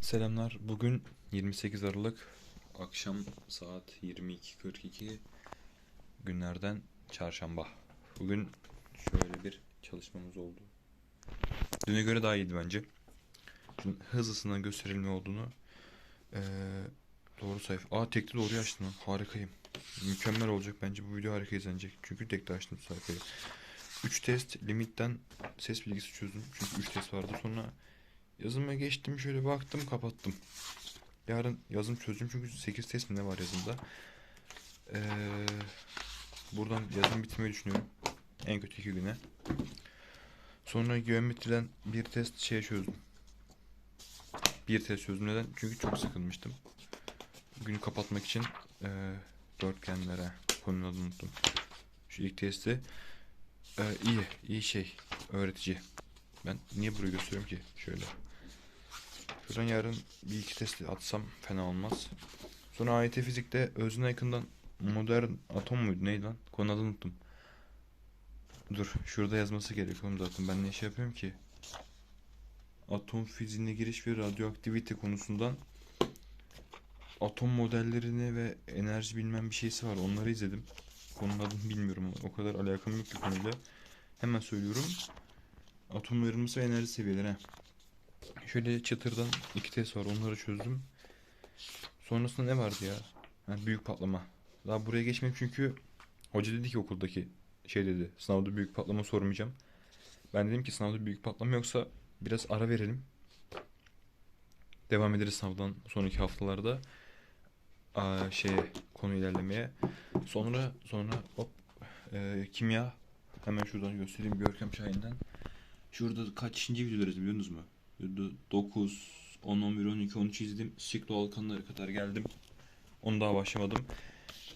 Selamlar. Bugün 28 Aralık akşam saat 22.42 günlerden çarşamba. Bugün şöyle bir çalışmamız oldu. Düne göre daha iyiydi bence. Şimdi hızlısından gösterilme olduğunu eee, doğru sayfa. Aa tekli doğru açtım lan. Harikayım. Mükemmel olacak bence bu video harika izlenecek. Çünkü tekli açtım sayfayı. 3 test limitten ses bilgisi çözdüm. Çünkü 3 test vardı. Sonra Yazıma geçtim şöyle baktım kapattım. Yarın yazım çözeceğim çünkü 8 test mi ne var yazımda. Ee, buradan yazım bitirmeyi düşünüyorum. En kötü iki güne. Sonra geometriden bir test şey çözdüm. Bir test çözdüm neden? Çünkü çok sıkılmıştım. Günü kapatmak için ee, dörtgenlere konunun adını unuttum. Şu ilk testi ee, iyi, iyi şey, öğretici. Ben niye burayı gösteriyorum ki? Şöyle. Şuradan yarın bir iki test atsam fena olmaz. Sonra AYT fizikte özne yakından modern atom muydu neydi lan? Konu adını unuttum. Dur şurada yazması gerekiyor zaten ben ne şey yapıyorum ki? Atom fiziğine giriş ve radyoaktivite konusundan atom modellerini ve enerji bilmem bir şeysi var onları izledim. Konunun adını bilmiyorum o kadar alakam yok ki konuyla. Hemen söylüyorum. Atom ayrılması ve enerji seviyeleri. he. Şöyle çıtırdan iki test var onları çözdüm. Sonrasında ne vardı ya? Ha, büyük patlama. Daha buraya geçmem çünkü hoca dedi ki okuldaki şey dedi. Sınavda büyük patlama sormayacağım. Ben dedim ki sınavda büyük patlama yoksa biraz ara verelim. Devam ederiz sınavdan sonraki haftalarda. Aa, şeye konu ilerlemeye. Sonra sonra hop e, kimya hemen şuradan göstereyim Görkem Şahin'den. Şurada kaçıncı videolarız biliyor musunuz mu? 9, 10, 11, 12, 13 izledim. Siklo alkanlara kadar geldim. Onu daha başlamadım.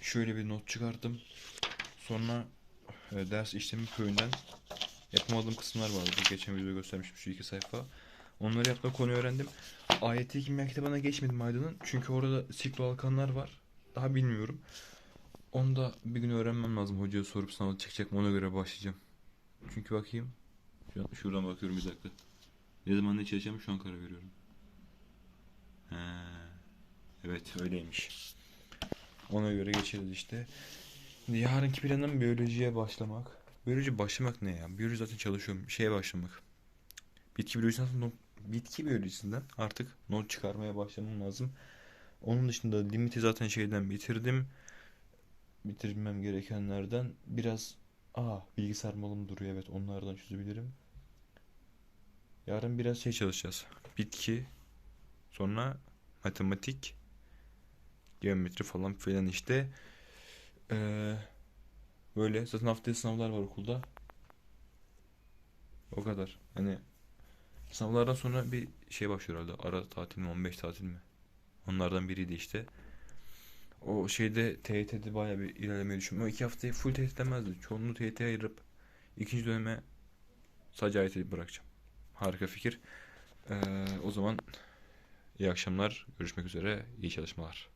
Şöyle bir not çıkarttım. Sonra e, ders işlemi köyünden yapamadığım kısımlar vardı. Geçen videoda göstermiştim şu iki sayfa. Onları yapma konuyu öğrendim. AYT kimya kitabına geçmedim Aydın'ın. Çünkü orada siklo alkanlar var. Daha bilmiyorum. Onu da bir gün öğrenmem lazım. Hocaya sorup sınavda çıkacak mı ona göre başlayacağım. Çünkü bakayım. Şu an şuradan bakıyorum bir dakika. Ne zaman ne çalışacağım şu an karar veriyorum. Ha, evet öyleymiş. Ona göre geçeriz işte. Yarınki planım biyolojiye başlamak. Biyoloji başlamak ne ya? Biyoloji zaten çalışıyorum. Şeye başlamak. Bitki biyolojisinden not, bitki biyolojisinden artık not çıkarmaya başlamam lazım. Onun dışında limiti zaten şeyden bitirdim. Bitirmem gerekenlerden biraz aa bilgisayar malım duruyor evet onlardan çözebilirim. Yarın biraz şey çalışacağız. Bitki, sonra matematik, geometri falan filan işte. Ee, böyle zaten haftaya sınavlar var okulda. O kadar. Hani sınavlardan sonra bir şey başlıyor herhalde. Ara tatil mi 15 tatil mi? Onlardan biriydi işte. O şeyde TYT'de bayağı bir ilerlemeyi düşünüyorum. O iki haftayı full TYT demezdi. Çoğunluğu TYT'ye ayırıp ikinci döneme sadece AYT bırakacağım. Harika fikir. Ee, o zaman iyi akşamlar. Görüşmek üzere. İyi çalışmalar.